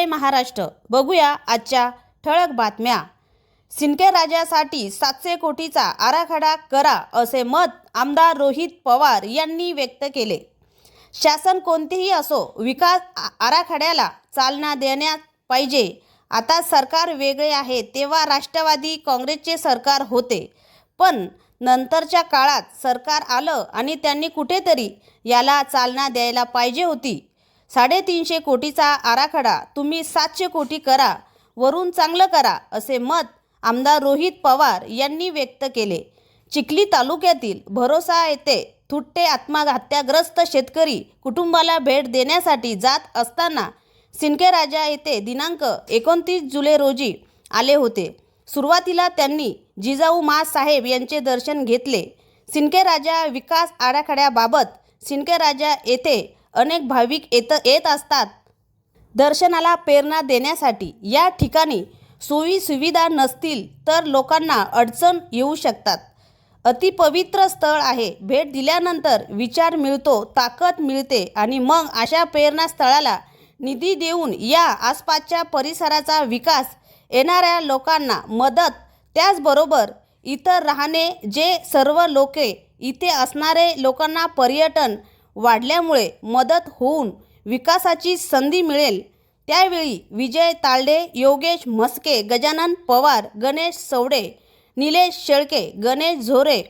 जय महाराष्ट्र. बघूया आजच्या ठळक बातम्या. सिनके राजासाठी सातशे कोटीचा आराखडा करा असे मत आमदार रोहित पवार यांनी व्यक्त केले. शासन कोणतेही असो विकास आराखड्याला चालना देण्यात पाहिजे. आता सरकार वेगळे आहे तेव्हा राष्ट्रवादी काँग्रेसचे सरकार होते. पण नंतरच्या काळात सरकार आलं आणि त्यांनी कुठेतरी याला चालना द्यायला पाहिजे होती. साडेतीनशे कोटीचा आराखडा तुम्ही सातशे कोटी करा वरून चांगलं करा असे मत आमदार रोहित पवार यांनी व्यक्त केले. चिखली तालुक्यातील भरोसा येथे थुट्टे आत्महत्याग्रस्त शेतकरी कुटुंबाला भेट देण्यासाठी जात असताना सिंदखेडराजा येथे दिनांक एकोणतीस जुलै रोजी आले होते. सुरुवातीला त्यांनी जिजाऊ साहेब यांचे दर्शन घेतले. सिंदखेडराजा विकास आराखड्याबाबत सिंदखेडराजा येथे अनेक भाविक येत येत असतात. दर्शनाला प्रेरणा देण्यासाठी या ठिकाणी सोयी सुविधा नसतील तर लोकांना अडचण येऊ शकतात. अतिपवित्र स्थळ आहे. भेट दिल्यानंतर विचार मिळतो ताकद मिळते आणि मग अशा प्रेरणास्थळाला निधी देऊन या आसपासच्या परिसराचा विकास येणाऱ्या लोकांना मदत त्याचबरोबर इतर राहणे जे सर्व लोके इथे असणारे लोकांना पर्यटन वाढल्यामुळे मदत होऊन विकासाची संधी मिळेल. त्यावेळी विजय तालडे योगेश म्हस्के गजानन पवार गणेश सवडे निलेश शेळके गणेश झोरे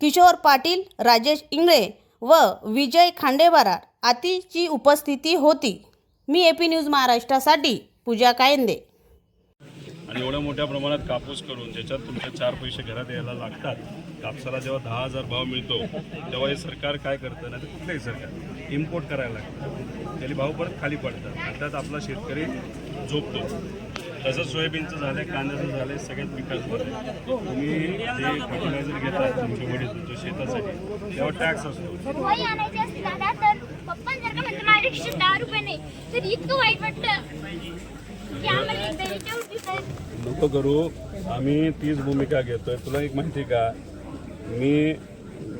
किशोर पाटील राजेश इंगळे व विजय खांडेवारा आतीची उपस्थिती होती. मी ए पी न्यूज महाराष्ट्रासाठी पूजा कायंदे. आणि एवढ्या मोठ्या प्रमाणात कापूस करून ज्याच्यात तुमचे चार पैसे घरात यायला लागतात कापसाला जेव्हा दहा हजार भाव मिळतो तेव्हा हे सरकार काय करतं नाही तर कुठलंही सरकार इम्पोर्ट करायला लागतं. त्याला भाव परत खाली पडतात. आणि त्यात आपला शेतकरी झोपतो. तसंच सोयाबीनचं झालं कांद्याचं झालं सगळ्यात विकास झाला तुम्ही जे फर्टिलायझर घेतात तुमच्या वडील तुमच्या शेतासाठी तेव्हा टॅक्स असतो. पप्पा जर का दहा रुपये नाही. तर इतकं वाईट वाटतं. नको करू. आम्ही तीच भूमिका घेतोय. तुला एक माहिती का? मी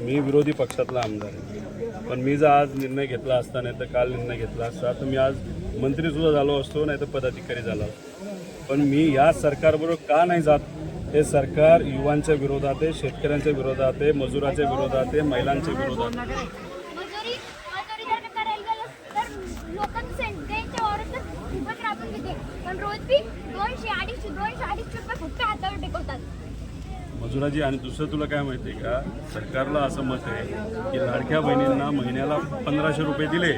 मी विरोधी पक्षातला आमदार आहे. पण मी जर आज निर्णय घेतला असता नाही तर काल निर्णय घेतला असता तर मी आज मंत्री सुद्धा झालो असतो नाही तर पदाधिकारी झाला असतो. पण मी या सरकारबरोबर का नाही जात? हे सरकार युवांच्या विरोधात आहे शेतकऱ्यांच्या विरोधात आहे मजुराच्या विरोधात आहे महिलांच्या विरोधात आहे. मजुराजी आणि दुसरं तुला काय माहिती आहे का? सरकारला असं मत आहे की लाडक्या बहिणींना महिन्याला पंधराशे रुपये दिले.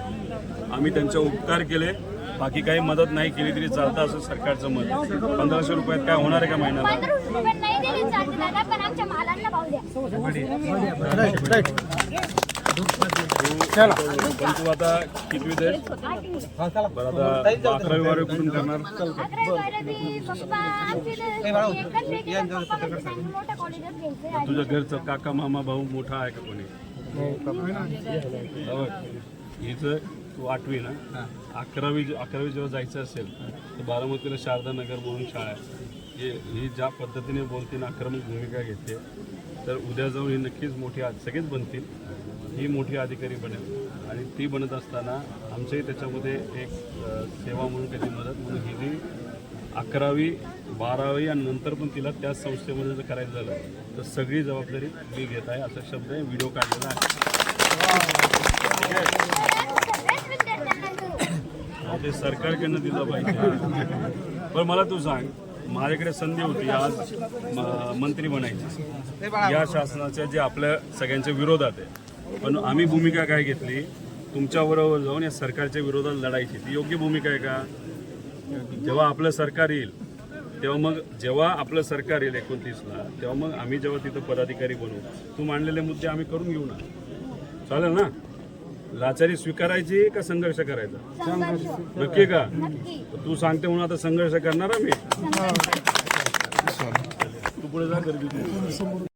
आम्ही त्यांचे उपकार केले. बाकी काही मदत नाही केली तरी चालतं असं सरकारचं मत आहे. पंधराशे रुपयात काय होणार आहे का महिन्याला? पण तू आता कितवी दे बरं आता अकरावी बारावी कुठून करणार. तुझ्या घरचं काका मामा भाऊ मोठा आहे का कोणी? हो. हिचं तू आठवी ना? अकरावी अकरावी जेव्हा जायचं असेल तर बारामतीला शारदा नगर म्हणून शाळा आहे. हे ही ज्या पद्धतीने बोलते ना आक्रमक भूमिका घेते तर उद्या जाऊन ही नक्कीच मोठी आ- सगळेच बनतील. ही मोठी अधिकारी बनेल. आणि ती बनत असताना आमचंही त्याच्यामध्ये एक सेवा म्हणून त्याची मदत म्हणून ही जी अकरावी बारावी आणि नंतर पण तिला त्याच संस्थेमध्ये जर करायचं झालं तर सगळी जबाबदारी मी घेत आहे असा शब्द आहे. व्हिडिओ काढलेला आहे. ते सरकारकडनं दिलं पाहिजे. पण मला तू सांग माझ्याकडे संधी होती आज म- मंत्री बनायची. या शासनाच्या जे आपल्या सगळ्यांच्या विरोधात आहे पण आम्ही भूमिका काय घेतली? तुमच्याबरोबर जाऊन या सरकारच्या विरोधात लढायची. ती योग्य भूमिका आहे का? जेव्हा आपलं सरकार येईल तेव्हा मग जेव्हा आपलं सरकार येईल एकोणतीसला तेव्हा मग आम्ही जेव्हा तिथं पदाधिकारी बनवू तू मांडलेले मुद्दे आम्ही करून घेऊ ना. चालेल ना? लाचारी स्वीकारायची का संघर्ष करायचा? नक्की का? तू सांगते म्हणून आता संघर्ष करणार मी संघर्ष. तू पुढे जा गर्दी